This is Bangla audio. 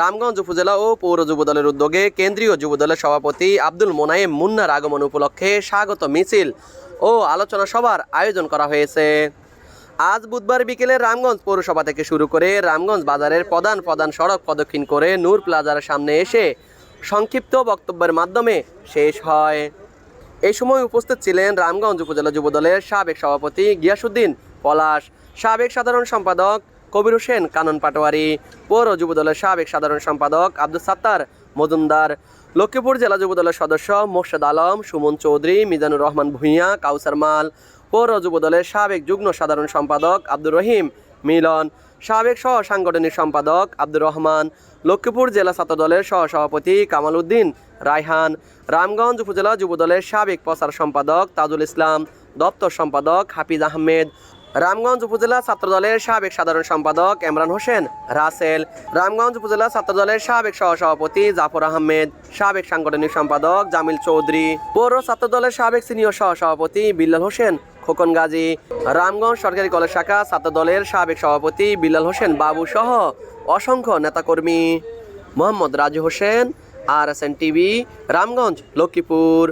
রামগঞ্জ উপজেলা ও পৌর যুবদলের উদ্যোগে কেন্দ্রীয় যুবদলের সভাপতি আব্দুল মোনায়েম মুন্নার আগমন উপলক্ষে স্বাগত মিছিল ও আলোচনা সভার আয়োজন করা হয়েছে। আজ বুধবার বিকেলে রামগঞ্জ পৌরসভা থেকে শুরু করে রামগঞ্জ বাজারের প্রধান প্রধান সড়ক প্রদক্ষিণ করে নূর প্লাজার সামনে এসে সংক্ষিপ্ত বক্তব্যের মাধ্যমে শেষ হয়। এই সময় উপস্থিত ছিলেন রামগঞ্জ উপজেলা যুবদলের সাবেক সভাপতি গিয়াসুদ্দিন পলাশ, সাবেক সাধারণ সম্পাদক কবির হোসেন, কানন পাটোয়ারি, পৌর যুবদলের সাবেক সাধারণ সম্পাদক আব্দুল সাত্তার, মজুমদার, লক্ষ্মীপুর জেলা যুবদলের সদস্য মোর্শেদ আলম, সুমন চৌধুরী, মিজানুর রহমান ভূঁইয়া, কাউসার মাল, পৌর যুবদলের সাবেক যুগ্ম সাধারণ সম্পাদক আব্দুর রহিম, মিলন, সাবেক সহ সাংগঠনিক সম্পাদক আব্দুর রহমান, লক্ষ্মীপুর জেলা ছাত্রদলের সহ সভাপতি কামাল উদ্দিন, রায়হান, রামগঞ্জ উপজেলা যুবদলের সাবেক প্রচার সম্পাদক তাজুল ইসলাম, দপ্তর সম্পাদক হাফিজ আহমেদ রামগঞ্জ উপজেলা ছাত্রদলের সাবেক সাধারণ সম্পাদক এমরান হোসেন, রাসেল রামগঞ্জ উপজেলা ছাত্রদলের সাবেক সহসভাপতি জাফর আহমেদ, সাবেক সাংগঠনিক সম্পাদক জামিল চৌধুরী, পৌর ছাত্রদলের সাবেক সিনিয়র সহসভাপতি বিল্লাল হোসেন, খোকন গাজী, রামগঞ্জ সরকারি কলেজ শাখা ছাত্রদলের সাবেক সভাপতি বিল্লাল হোসেন বাবু সহ অসংখ্য নেতাকর্মী। Mohammad Raju Hossain, R S N TV, Ramganj, Lakshmipur.